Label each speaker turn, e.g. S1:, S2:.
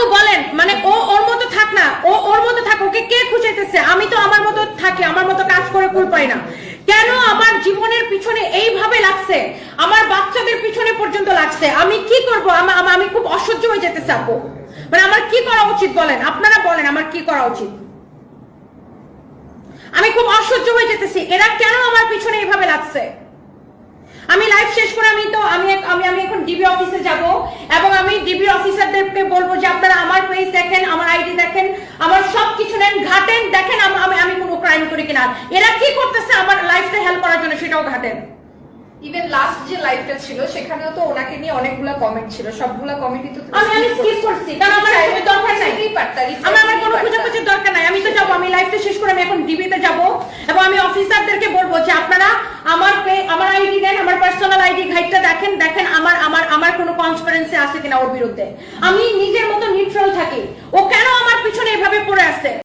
S1: আপু বলেন মানে ও ওর মতো থাক না, ও ওর মতো থাক, ওকে কে খুঁজাইতেছে আমি তো আমার মতো থাকি, আমার মতো কাজ করে কুল পাই না। কেন আমার জীবনের পিছনে এইভাবে লাগছে? আমার বাচ্চাদের পিছনে পর্যন্ত লাগছে। আমি কি করব? আমি খুব অসহ্য হয়ে যেতেছে, আপু। মানে আমার কি করা উচিত বলেন? আপনারা বলেন, আমার কি করা উচিত? আমি খুব অসহ্য হয়ে যেতেছি। এরা কেন আমার পিছনে এইভাবে লাগছে আমি লাইভ শেষ করে আমি তো আমি এক- আমি আমি এখন ডিবি অফিসে যাব এবং আমি ডিবি অফিসারদেরকে বলব যে আপনারা আমার পেজ দেখেন আমার আইডি দেখেন আমার সব কিছু নেন ঘাটেন দেখেন আমি আমি কোনো ক্রাইম করি কিনা। এরা কি করতেছে আমার লাইফটা হেল্প করার জন্য সেটাও ঘাটেন।
S2: ইভেন লাস্ট যে লাইভটা ছিল সেখানেও তো ওনাকে নিয়ে অনেকগুলা কমেন্ট ছিল। সবগুলা কমেন্টই তো
S1: আমি আমি স্কিপ
S2: করছি।
S1: কারণ আমার কোনো দরকার নাই।
S2: reply
S1: আমার আমার কোনো। খোঁজাখুঁজির দরকার নাই। আমি তো যাব আমি লাইফটা শেষ করে আমি এখন ডিবিতে যাব। এবং আমি অফিসারদেরকে বলব যে আপনারা আমার ভাইটা দেখেন দেখেন আমার আমার আমার কোনো কনফারেন্সে আছে কিনা ওর বিরুদ্ধে। আমি নিজের মতো নিউট্রাল থাকি। ওকে